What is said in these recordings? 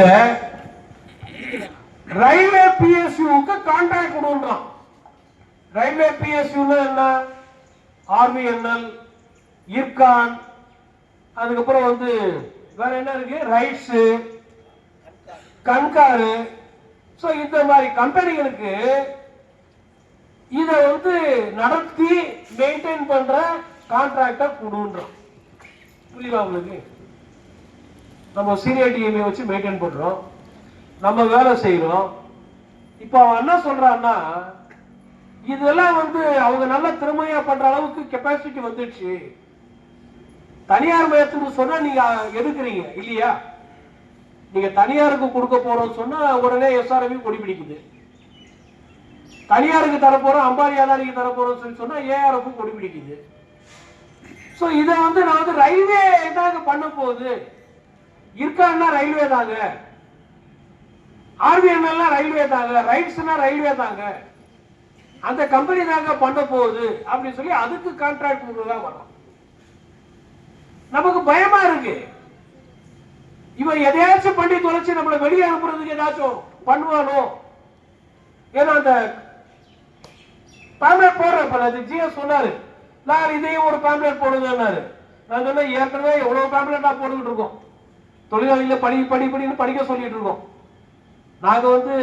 இத ரயில்வே பிஎஸ்யூக்கு கான்ட்ராக்ட் கொடுன்றான். ரயில்வே பிஎஸ்யூனா என்ன? ஆர்பிஎன்எல் இர்கான் அதுக்கப்புறம் வந்து வேற என்ன இருக்கு? ரைட்ஸ் கண்காரு சோ இந்த மாதிரி கம்பெனிகளுக்கு இதை வந்து நடத்தி மெயின்டைன் பண்ற கான்ட்ராக்டை கொடுன்றோம் புரியுதா உங்களுக்கு? நம்ம சீனியர் டிஎம்ஏ வச்சு மெயின்டைன் பண்றோம். நம்ம வேலை செய்யறோம் இப்போ அவன் என்ன சொல்றான்னா இதெல்லாம் வந்து அவங்க நல்ல திறமையா பண்ற அளவுக்கு கெப்பாசிட்டி வந்துடுச்சு. தனியார் மயத்துக்கு சொன்னா நீங்க எதுக்குறீங்க இல்லையா? நீங்க தனியாருக்கு கொடுக்க போறோம் சொன்னா உடனே எஸ்ஆர்எம் கொடி பிடிக்குது. தனியாருக்கு தரப்போகிறோம் அம்பாரி அம்பானி அதானிக்கு சொல்லி சொன்னா ஏஆர்எஃப் கொடி பிடிக்குது. ஸோ இதை வந்து நான் வந்து ரயில்வே இதாக பண்ண போகுது. இருக்கான்னா ரயில்வே தாங்க. ஆர்பிஎன்எல் ரயில்வே தாங்க. ரைட்ஸ்னா ரயில்வே தாங்க. அந்த கம்பெனி தாங்க பண்ண போகுது அப்படின்னு சொல்லி அதுக்கு கான்ட்ராக்ட் கொடுக்கறதா வரும். நமக்கு பயமா இருக்கு. இவன் எதையாச்சும் பண்ணி தொலைச்சு நம்மளை வெளியே அனுப்புறதுக்கு ஏதாச்சும் பண்ணுவானோ? ஏன்னா அந்த பேம்லெட் போடுறேன் அது ஜிஎஸ் சொன்னாரு. நான் இதையும் ஒரு பேம்லெட் போடுங்கன்னாரு. நான் சொன்னேன் ஏற்கனவே எவ்வளவு பேம்லெட்டா போட்டுக்கிட்டு இருக்கோம். தொழிலாளிகள் படி படி படின்னு படிக்க சொல்லிட்டு இருக்கோம். நாங்க வந்து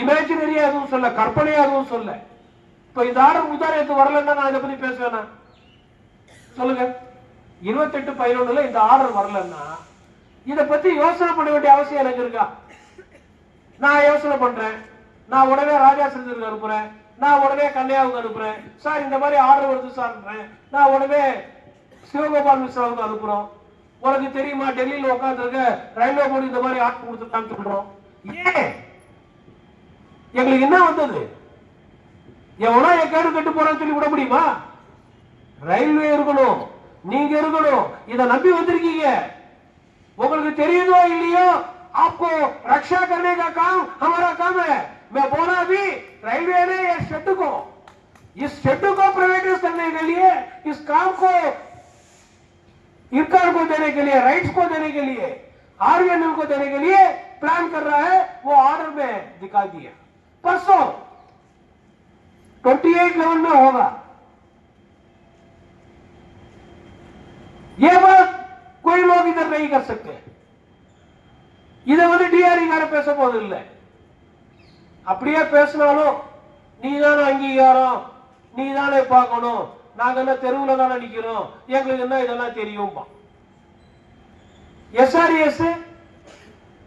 இமேஜினரியா எதுவும் சொல்ல கற்பனையா எதுவும் சொல்ல இப்ப இந்த ஆர்டர் உதாரணத்து வரலன்னா நான் இதை பத்தி பேசுவேனா சொல்லுங்க. இருபத்தெட்டு பதினொன்னுல இந்த ஆர்டர் வரலன்னா இதை பத்தி யோசனை பண்ண வேண்டிய அவசியம் எனக்கு இருக்கா? நான் யோசனை பண்றேன். நான் உடனே ராஜா சிறுதருக்கு அனுப்புறேன். நான் உடனே கன்னியாவுக்கு அனுப்புறேன். சார் இந்த மாதிரி ஆர்டர் வருது சார் நான் உடனே சிவகோபால் மிஸ்ராவுக்கு அனுப்புறோம். உனக்கு தெரியுமா டெல்லியில உட்காந்துருக்க ரயில்வே போர்டு இந்த மாதிரி ஆட்சி கொடுத்துருக்கான்னு சொல்றோம் ஏன்? எங்களுக்கு என்ன வந்தது? எவனோ எக்கேடு கட்டு போறான்னு சொல்லி விட முடியுமா? ரயில்வே இருக்கணும் நீங்க இருக்கணும் இத நம்பி வந்திருக்கீங்க. உங்களுக்கு தெரியுதோ இல்லையோ आपको रक्षा करने का काम हमारा काम है मैं बोला भी रेलवे ने इस शेड को इस शेड को प्राइवेटाइज करने के लिए इस काम को इरकान को देने के लिए राइट्स को देने के लिए आरबीएनएल को देने के लिए प्लान कर रहा है वो ऑर्डर में दिखा दिया परसों 28 लेवल में होगा ये बात कोई लोग इधर नहीं कर सकते இதை வந்து டிஆர்இ கார பேச போது இல்லை அப்படியே பேசினாலும் நீ தானே அங்கீகாரம் நீ தானே பார்க்கணும் நாங்கள் என்ன தானே நிற்கிறோம் எங்களுக்கு என்ன இதெல்லாம் தெரியும்பா? எஸ்ஆர்எஸ்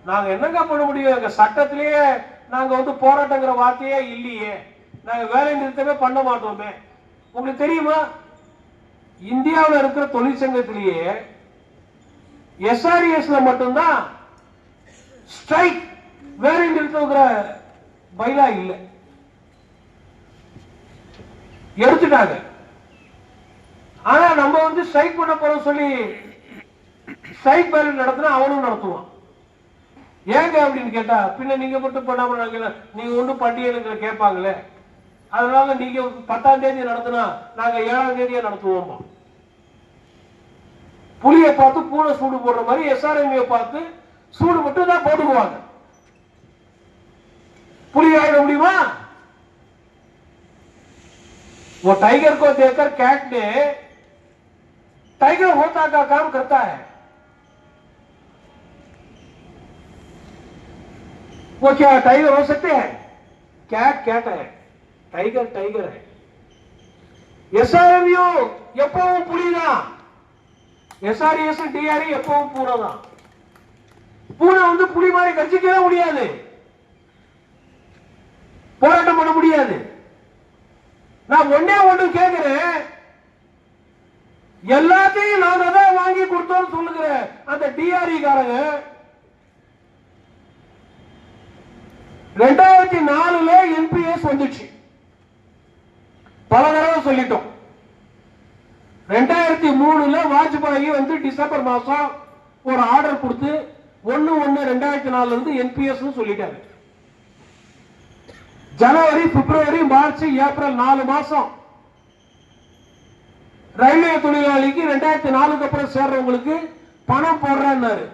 நாங்க என்னங்க பண்ண முடியும்? எங்க சட்டத்திலேயே நாங்க வந்து போராட்டங்கிற வார்த்தையே இல்லையே. நாங்க வேலை நிறுத்தமே பண்ண மாட்டோமே. உங்களுக்கு தெரியுமா? இந்தியாவில் இருக்கிற தொழிற்சங்கத்திலேயே எஸ்ஆர்எஸ்ல மட்டும்தான் ஸ்ட்ரைக் வேலை நிறுத்தங்கிற பயிலா இல்லை. எடுத்துட்டாங்க. ஆனா நம்ம வந்து ஸ்ட்ரைக் பண்ண போறோம் சொல்லி ஸ்ட்ரைக் வேலை நடத்தினா அவனும் நடத்துவான் ஏங்க அப்படின்னு கேட்டா பின்ன நீங்க மட்டும் பண்ணாம நாங்க நீங்க ஒண்ணும் பட்டியலுங்கிற கேட்பாங்களே அதனால நீங்க பத்தாம் தேதி நடத்தினா நாங்க ஏழாம் தேதியே நடத்துவோமா புளிய பார்த்து பூனை சூடு போடுற மாதிரி எஸ்ஆர்எம்ஏ பார்த்து சூடு மட்டும் தான் போட்டுக்குவாங்க புலி ஆயிட முடியுமா वो टाइगर को देखकर कैट ने टाइगर होता का काम करता है वो क्या टाइगर हो सकते हैं कैट कैट है टाइगर टाइगर है எஸ்ஆர்எம்யூ எப்பவும் புலிதான் எஸ்ஆர்எஸ் டிஆர்இ எப்பவும் பூனை தான் பூனை வந்து புலி மாதிரி கட்சிக்கவே முடியாது போராட்டம் பண்ண முடியாது நான் ஒன்னே ஒண்ணு கேக்குறேன் எல்லாத்தையும் நாங்க தான் வாங்கி கொடுத்தோம்னு சொல்லுகிற அந்த டிஆர்இ காரங்க ரெண்டாயிரத்தி நாலுல என்பிஎஸ் வந்துச்சு. பல தடவை சொல்லிட்டோம். ரெண்டாயிரத்தி மூணுல வாஜ்பாயி வந்து டிசம்பர் மாசம் ஒரு ஆர்டர் கொடுத்து ஒன்னு ஒன்னு ரெண்டாயிரத்தி நாலுல இருந்து என்பிஎஸ் சொல்லிட்டாரு. ஜனவரி பிப்ரவரி மார்ச் ஏப்ரல் நாலு மாசம். ரயில்வே தொழிலாளிக்கு ரெண்டாயிரத்தி நாலுக்கு அப்புறம் சேர்றவங்களுக்கு பணம் போடுறேன்னாரு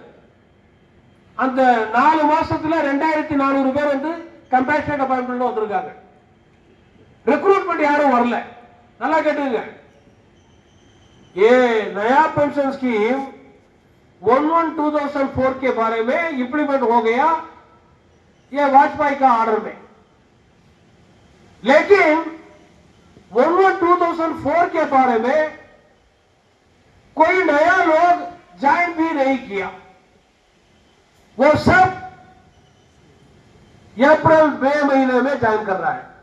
அந்த நாலு மாசத்துல ரெண்டாயிரத்தி நானூறு பேர் வந்து கம்பேஷன் அப்பாயின்மெண்ட் வந்திருக்காங்க रिक्रूटमेंट யாரும் வரல நல்லா கேட்டுங்க ये नया pension scheme one one two thousand four के बारे में इंप्लीमेंट हो गया ये वाजपेयी का ऑर्डर में लेकिन थाउज़ेंड फोर के बारे में कोई नया लोग ज्वाइन भी नहीं किया? वो सब अप्रैल, मई महीने में ज्वाइन कर रहा है।